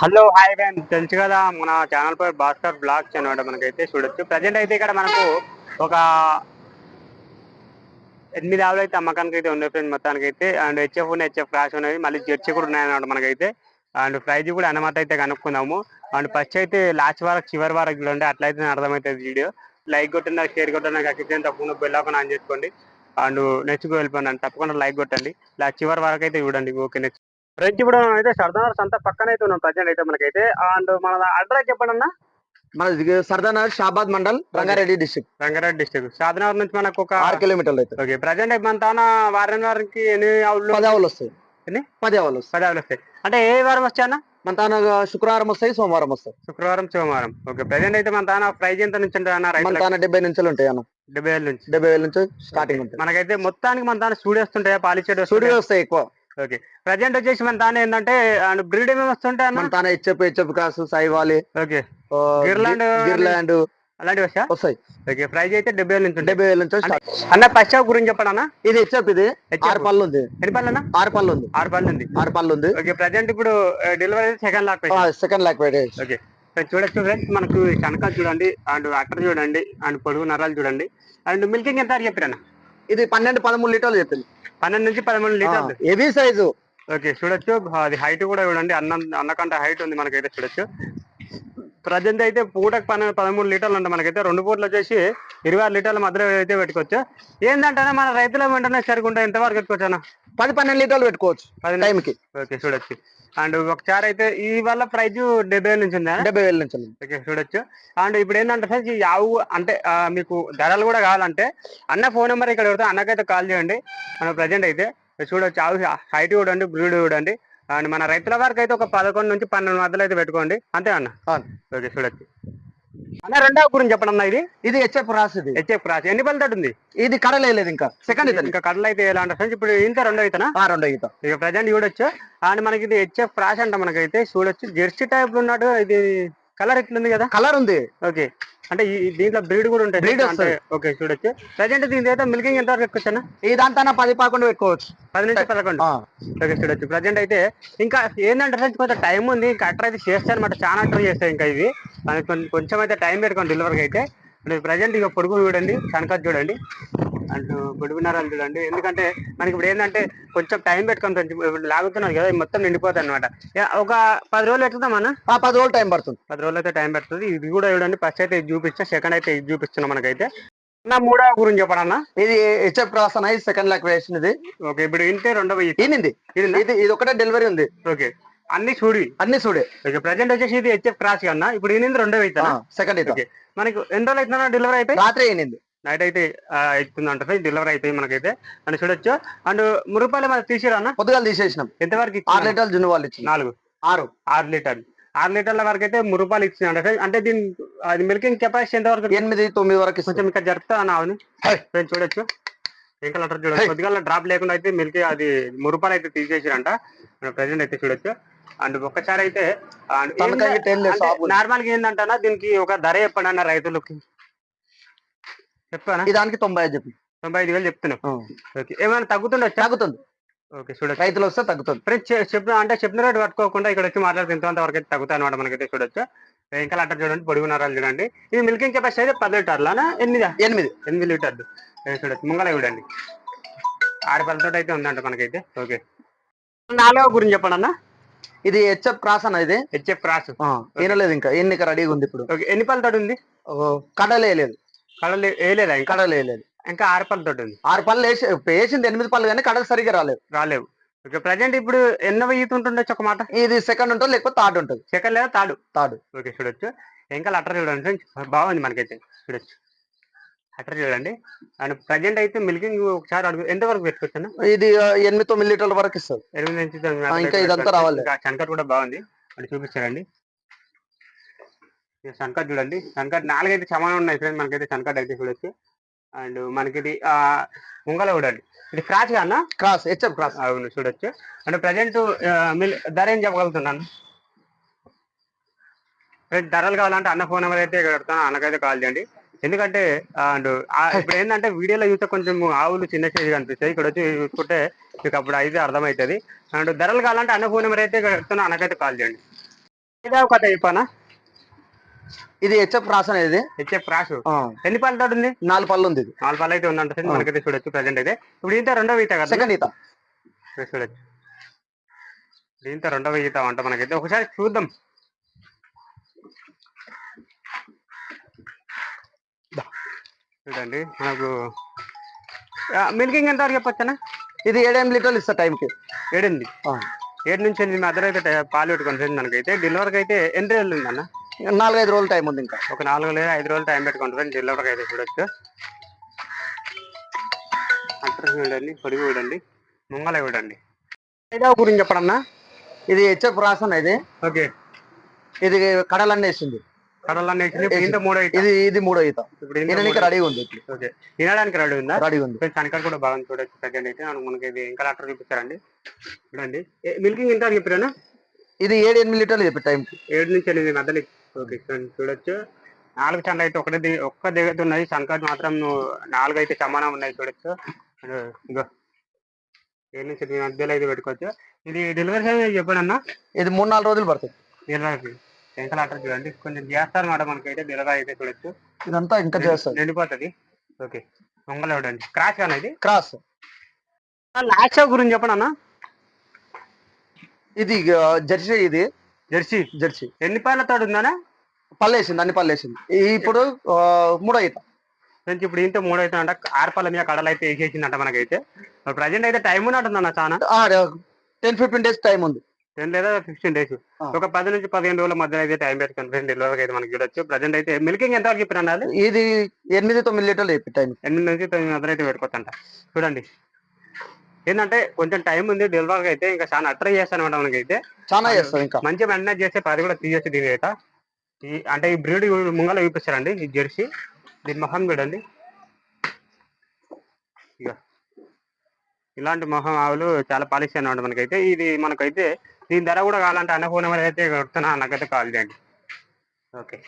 Hello hi friends. తెలుసు కదా మన ఛానల్ పై భాస్కర్ బ్లాగ్స్ అనమాట మనకైతే చూడొచ్చు. ప్రజెంట్ అయితే ఇక్కడ మనకు ఒక ఎనిమిది ఆవులు అయితే అమ్మకానికి అయితే ఉన్నాయి ఫ్రెండ్ మొత్తానికి అయితే అండ్ హెచ్ఎఫ్ ఉన్నాయి హెచ్ఎఫ్ క్రాష్ ఉన్నాయి. మళ్ళీ జెర్సీ కూడా ఉన్నాయన్నమాట మనకైతే. అండ్ ప్రైజ్ కూడా అన్నమాట అయితే కనుక్కుందాము. అండ్ ఫస్ట్ అయితే లాస్ట్ వరకు చివరి వరకు చూడండి అట్లయితే అర్థమవుతుంది వీడియో. లైక్ కొట్టిన షేర్ కొట్టిన ఖచ్చితంగా తప్పకుండా బెల్ ఆన్ చేసుకోండి. అండ్ నెక్స్ట్ వెళ్ళిపోండి తప్పకుండా లైక్ కొట్టండి. ఇలా చివరి వరకు అయితే చూడండి ఓకే నెక్స్ట్ మనం అయితే సర్దార్ సంత పక్కన అయితే ఉన్నాం ప్రజెంట్ అయితే మనకైతే. అండ్ మన అడ్రస్ చెప్పండి అన్న మన సర్దానగర్ షాబాద్ మండల్ రంగారెడ్డి డిస్ట్రిక్ట్ రంగారెడ్డి డిస్ట్రిక్ట్ సాధనగర్ నుంచి మనకు ఒక ఆరు కిలోమీటర్లు అయితే. ఓకే ప్రజెంట్ అయితే మన తాన వారం వారానికి ఎన్ని ఆవులు? పది ఆవులు వస్తాయి. ఎన్ని? పది వస్తాయి. పది ఆవులు వస్తాయి. అంటే ఏ వారం వచ్చానా మన తాన శుక్రవారం వస్తాయి సోమవారం వస్తాయి. శుక్రవారం సోమవారం. ఓకే ప్రజెంట్ అయితే మన తాన ప్రైజ్ ఎంత నుంచి ఉంటుంది అన్న మన తాన డెబ్బై నుంచి ఉంటాయి అన్న. డెబ్బై వేల నుంచి. డెబ్బై వేల నుంచి స్టార్టింగ్ ఉంటాయి. మనకైతే మొత్తానికి మన తాన స్టూడియో వస్తుంటాయా? పాలిచేడు స్టూడియో వస్తాయి ఎక్కువ. ఓకే. ప్రజెంట్ వచ్చేసి మన తాన ఏంటంటే బ్రీడ్ ఏమేమి వస్తుంటాయి అన్న? మన తాన హెచ్ఎఫ్ హెచ్ఎఫ్ కాసు సాయివాలి ఓకే. గిర్లాండ్ గిర్లాండ్ అలాంటివి వచ్చా? వస్తాయి. ఓకే ప్రైజ్ అయితే డెబ్బై వేల నుంచి ఉంటాయి డెబ్బై వేల నుంచి అన్న ఫస్ట్ షాప్ గురించి చెప్పండి అన్న. ఇది హెచ్ఎఫ్ ఇది. HF. ఆరు పళ్ళు ఉంది. ఎన్ని పళ్ళు అన్న? ఆరు పళ్ళు ఉంది. ఆరు పళ్ళు ఉంది. ఆరు పళ్ళు ఉంది. ఓకే ప్రజెంట్ ఇప్పుడు delivery second lock second lock పెట్టి ఓకే. చూడొచ్చు ఫ్రెండ్స్ మనకు కనక చూడండి అండ్ అట్టర్ చూడండి అండ్ పొడుగు నరాలు చూడండి. అండ్ మిల్కింగ్ ఎంత చెప్పారన్న? ఇది పన్నెండు పదమూడు లీటర్లు చెప్పింది. పన్నెండు నుంచి పదమూడు లీటర్లు. Heavy size. ఓకే చూడొచ్చు. అది హైట్ కూడా చూడండి. అన్న అన్నకంటే హైట్ ఉంది మనకైతే చూడొచ్చు. ప్రజెంట్ అయితే పూటకు పన్నెండు పదమూడు లీటర్లు అంటే మనకైతే. రెండు పూటలు వచ్చేసి ఇరవై ఆరు లీటర్ల మధ్యలో అయితే పెట్టుకోవచ్చు. ఏంటంటే మన రైతుల వెంటనే సరికుంటే ఎంతవరకు పెట్టుకోవచ్చు అన్న? పది పన్నెండు లీటర్లు పెట్టుకోవచ్చు పది టైంకి. ఓకే చూడొచ్చు. అండ్ ఒకసారి అయితే ఈ వల్ల ప్రైజ్ డెబ్బై వేల నుంచి ఉందా? డెబ్బై వేల నుంచి ఉంది. ఓకే చూడొచ్చు. అండ్ ఇప్పుడు ఏంటంటే ఫ్రెండ్స్ ఈ ఆవు అంటే మీకు ధరలు కూడా కావాలంటే అన్న ఫోన్ నెంబర్ ఇక్కడ పెడతా అన్నకైతే కాల్ చేయండి. మన ప్రజెంట్ అయితే చూడొచ్చు. ఆవు హైట్ చూడండి బ్రీడ్ చూడండి. అండ్ మన రైతుల వరకు అయితే ఒక పదకొండు నుంచి పన్నెండు మధ్యలో అయితే పెట్టుకోండి. అంతే అన్న. ఓకే చూడొచ్చు. అన్న రెండవ గురించి చెప్పండి అన్న ఇది? ఇది హెచ్ఎఫ్ రాసి ఇది. హెచ్ఎఫ్ క్రాస్ ఎన్ని పళ్ళు తోటి ఉంది ఇది కడలేదు ఇంకా. సెకండ్ ఇది ఇంకా కడలు అయితే ఎలా అంటే ఇప్పుడు ఇంత రెండో ఆ, రెండో ఈత ఇక ప్రజెంట్ చూడొచ్చు. అండ్ మనకి ఇది హెచ్ఎఫ్ క్రాస్ అంట మనకైతే చూడొచ్చు. జెర్సీ టైప్లో ఉన్నట్టు ఇది కలర్ ఇట్లుంది కదా? కలర్ ఉంది. ఓకే అంటే ఈ దీంట్లో బ్రీడ్ కూడా ఉంటాయి. అంటే ఓకే చూడొచ్చు. ప్రజెంట్ దీని అయితే మిల్కింగ్ ఎంత వరకు ఎక్కొచ్చానా ఇదంతా పది పదకొండు పెట్టుకోవచ్చు పది నుంచి పదకొండు. ఓకే చూడొచ్చు. ప్రజెంట్ అయితే ఇంకా ఏంటంటే కొంచెం టైం ఉంది. ఇంకా అట్లా అయితే చేస్తాను అనమాట చాలా ట్రై చేస్తాయి ఇంకా ఇవి. మనకి కొంచెం అయితే టైం పెట్టుకోండి డెలివరీకి అయితే. ప్రజెంట్ ఇక పొడుగు చూడండి కనకత్ చూడండి. అంటూ పొడుగున్నారని చూడండి. ఎందుకంటే మనకి ఇప్పుడు ఏంటంటే కొంచెం టైం పెట్టుకొని ఇప్పుడు లాగుతున్నారు కదా మొత్తం నిండిపోతుంది అనమాట ఒక పది రోజులు ఎట్లుదామన్నా ఆ, పది రోజులు టైం పడుతుంది. పది రోజులు అయితే టైం పడుతుంది. ఇది కూడా చూడండి ఫస్ట్ అయితే ఇది చూపించా సెకండ్ అయితే ఇది చూపిస్తున్నా మనకైతే. నా మూడవ గురించి చెప్పడన్నా ఇది హెచ్ఎఫ్ క్రాస్ అన్న ఇది సెకండ్ లాక్ వేసిన ఇది ఓకే ఇప్పుడు ఇంటే రెండవ ఇది? ఇది ఇది ఒకటే డెలివరీ ఉంది. ఓకే. అన్ని చూడి. అన్ని చూడే. ఓకే ప్రజెంట్ వచ్చేసి ఇది హెచ్ఎఫ్ క్రాస్ కన్నా ఇప్పుడు ఈయన రెండవ అవుతా సెకండ్ ఓకే మనకు ఎన్ని రోజులు అవుతుందా డెలివరీ అయిపోయి? రాత్రి ఈనింది నైట్ అయితే అవుతుంది అంటే డెలివరీ అయిపోయి మనకైతే. అని చూడొచ్చు. అండ్ మురుపాయలు మనకు తీసిరా అన్న? పొద్దుగాలు తీసేసినాం. ఎంతవరకు ఆరు? లీటర్లు జున్ను వాళ్ళు ఇచ్చింది. నాలుగు. ఆరు. ఆరు లీటర్లు. ఆరు లీటర్ల వరకు అయితే మురుపాలు ఇచ్చింది అంటే దీని అది మిల్కింగ్ కెపాసిటీ ఎంత వరకు? ఎనిమిది తొమ్మిది వరకు కొంచెం ఇక్కడ జరుపుతా అన్న అవును చూడొచ్చు? ఇంకా లెటర్ చూడొచ్చు. కొద్దిగా డ్రాప్ లేకుండా అయితే మిల్క్ అది మురుపాలు అయితే తీసేసిరంట. ప్రెసెంట్ అయితే చూడొచ్చు. అండ్ ఒక్కసారి అయితే. నార్మల్గా ఏంటంటే దీనికి ఒక ధర చెప్పండి అన్న రైతులకి. చెప్పానా? దానికి తొంభై ఐదు చెప్పి. తొంభై ఐదు వేలు చెప్తున్నావు ఆ. ఓకే ఏమైనా తగ్గుతుండొచ్చా తగ్గుతుంది. ఓకే చూడొచ్చు. రైతులు వస్తే తగ్గుతుంది. ఫ్రెండ్స్ చెప్పిన అంటే చెప్పిన రేటు పట్టుకోకుండా ఇక్కడ వచ్చి మాట్లాడితే ఇంత వరకు అయితే తగ్గుతాయి అనమాట మనకైతే చూడొచ్చు. ఇంకా లెటర్ చూడండి పొడుగు నరాలు చూడండి. ఇది మిల్కింగ్ కెపాసిటీ అయితే పది లీటర్లా ఎనిమిదా ఎనిమిది. ఎనిమిది లీటర్లు. చూడొచ్చు. ముంగల చూడండి. ఆరు పళ్ళతో అయితే ఉందంట మనకైతే. ఓకే. నాలుగో గురించి చెప్పండి అన్న ఇది హెచ్ఎఫ్ క్రాస్ అన్న ఇది? HF cross. ఆ, ఈనలేదు ఇంకా. ఎన్నిక రెడీగా ఉంది ఇప్పుడు. ఎన్ని పళ్ళతో ఉంది? ఓ, కడలే లేదు కడలు వేయలేదా కడలే లేదు ఇంకా ఆరు పళ్ళతో ఉంది. ఆరు పళ్ళు వేసి వేసింది ఎనిమిది పళ్ళు కానీ కడలు సరిగా రాలేదు. రాలేవు. ఓకే ప్రజెంట్ ఇప్పుడు ఎన్నో ఈత ఉంటుండొచ్చు ఒక మాట? ఇది సెకండ్ ఉంటుంది లేకపోతే థర్డ్ ఉంటుంది. సెకండ్ లేదా తాడు థర్డ్. ఓకే చూడొచ్చు. ఇంకా లెటర్ చూడండి. బాగుంది మనకైతే. చూడొచ్చు. లెటర్ చూడండి. అండ్ ప్రజెంట్ అయితే మిల్కింగ్ ఒకసారి అడుగు ఎంత వరకు పెట్టుకోవచ్చు ఇది ఎనిమిది తొమ్మిది లీటర్ల వరకు ఇస్తుంది. ఎనిమిది నుంచి ఇంకా ఇదంతా రావాలి. శంకర్ కూడా బాగుంది. అది చూపించారండి ఇది శంకర్ చూడండి. శంకర్ నాలుగైతే సమానం ఉన్నాయి ఫ్రెండ్ మనకైతే శంకర్ అయితే చూడొచ్చు అండ్ మనకి ఇది ఆ, ముంగల చూడండి ఇది క్రాచ్ అన్న క్రాస్ హెచ్ఎఫ్ క్రాస్. అవును చూడొచ్చు. అంటే ప్రజెంట్ ధర ఏం చెప్పగలుగుతున్నాను ధరలు కావాలంటే అన్న ఫోన్ నెంబర్ అయితే ఇక్కడ అన్నకైతే కాల్ చేయండి. ఎందుకంటే అండ్ ఇప్పుడు ఏంటంటే వీడియోలో చూస్తే కొంచెం ఆవులు చిన్న సైజు కనిపిస్తాయి ఇక్కడ వచ్చి చూసుకుంటే మీకు అప్పుడు అయితే అర్థమవుతుంది అండ్ ధరలు కావాలంటే అన్న ఫోన్ నెంబర్ అయితే ఇక్కడ అన్నకైతే కాల్ చేయండి. ఇదే కథ చెప్పానా? ఇది హెచ్ఎఫ్ రాసన్ ఇది? హెచ్ఎఫ్ ఆ, ఎన్ని పళ్ళు ఉంది? నాలుగు పళ్ళు ఉంది నాలుగు పళ్ళు అయితే ఉందంట. మనకైతే చూడొచ్చు ప్రజెంట్ అయితే. ఇప్పుడు ఇంత రెండో ఈత కదా? సెకండ్ ఈత. చూడొచ్చు. దీంతో రెండవ ఈత అంట మనకైతే. ఒకసారి చూద్దాం. చూడండి మనకు మిల్కింగ్ ఎంత వరకు చెప్పొచ్చనా ఇది ఏడెనిమిది లీటర్లు ఇస్తా టైంకి. ఏడింది. ఆ, ఏడు నుంచి ఎనిమిది మధ్యలో అయితే పాలు పెట్టుకొని మనకైతే. డెలివరీకి అయితే ఎన్ని రోజులు ఉందన్న? నాలుగైదు రోజులు టైం ఉంది ఇంకా. ఒక నాలుగు లేదా ఐదు రోజులు టైం పెట్టుకుంటారు ఫ్రెండ్ డెలివరీకి అయితే చూడొచ్చు. అట్రస్ చూడండి పొడిగి చూడండి ముంగల చూడండి. ఐదవ గురించి చెప్పడన్నా? ఇది హెచ్ఎఫ్ రాసన్ ఇది. ఓకే. ఇది కడలన్నీ వేసింది. ఇది ఇది మూడో ఈత. మూడో- రెడీగా ఉంది ఓకే. తినడానికి రెడీ ఉందా? రెడీ ఉంది. కొంచెం శనకాలు కూడా బాగా చూడొచ్చు. సెకండ్ అయితే మనకు ఇది ఇంకా లాటర్ చూపిస్తారండి. చూడండి. మిల్కింగ్ ఎంత చెప్పారా ఇది ఏడు ఎనిమిది లీటర్లు చెప్పి టైంకి ఏడు నుంచి ఎనిమిది మధ్యలో ఓకే చూడొచ్చు. నాలుగు చండ్లు అయితే ఒకటి ఒక్క దిగత ఉన్నాయి సంకట్ మాత్రం నాలుగు అయితే సమానం ఉన్నాయి చూడొచ్చు. ఏడు నుంచి ఎనిమిది మధ్యలో అయితే పెట్టుకోవచ్చు. ఇది డెలివరీ చెప్పండి అన్న. ఇది మూడు నాలుగు రోజులు పడుతుంది. లాటర్ చూడండి. కొంచెం చేస్తారు మాట మనకైతే డెలివరీ అయితే చూడొచ్చు. ఇదంతా ఇంకా చేస్తుంది నిండిపోతుంది. ఓకే. పొంగల్ చూడండి క్రాష్ కానీ ఇది? క్రాస్. లాస్ట్ గురించి చెప్పండి అన్న. ఇది జెర్సీ ఇది. జెర్సీ? జెర్సీ. ఎన్ని పాలతో ఉందనా పళ్ళు వేసింది అన్ని ఈ- ఇప్పుడు మూడో ఈత ఇప్పుడు ఇంత మూడు అయితే అంట ఆరు పళ్ళ మీద కడలు అయితే వేసేసిందంట మనకైతే. ప్రజెంట్ అయితే టైం ఉన్నట్టుందన్న చాలా. టెన్ ఫిఫ్టీన్ డేస్ టైం ఉంది. టెన్ లేదా ఫిఫ్టీన్ డేస్. ఒక పది నుంచి పదిహేను రోజుల మధ్య అయితే టైం పెట్టుకుని ఫ్రెండ్ డెలివరీ అయితే మనకి చూడొచ్చు. ప్రజెంట్ అయితే మిల్కింగ్ ఎంత వరకు చెప్పిన అది ఇది ఎనిమిది తొమ్మిది లీటర్లు చెప్పి టైం ఎనిమిది నుంచి తొమ్మిది మధ్య అయితే పెట్టుకోవచ్చంట. చూడండి. ఏంటంటే కొంచెం టైం ఉంది డెలివరీ అయితే ఇంకా చాలా అట్రై చేస్తాను అనమాట మనకైతే. చాలా చేస్తుంది ఇంకా. మంచి మేనేజ్ చేస్తే పది కూడా తీయచ్చు దీని అయితే ఈ అంటే ఈ బ్రీడ్ ముంగల చూపిస్తారండి ఈ జెర్సీ. దీని మొహం చూడండి. ఇక ఇలాంటి మొహం ఆవులు చాలా పాలిష్ అన్నమాట మనకైతే. ఇది మనకైతే దీని ధర కూడా కావాలంటే అన్న ఫోన్ నెంబర్ అయితే కొడుతున్నా నాకైతే కాల్ చేయండి. ఓకే.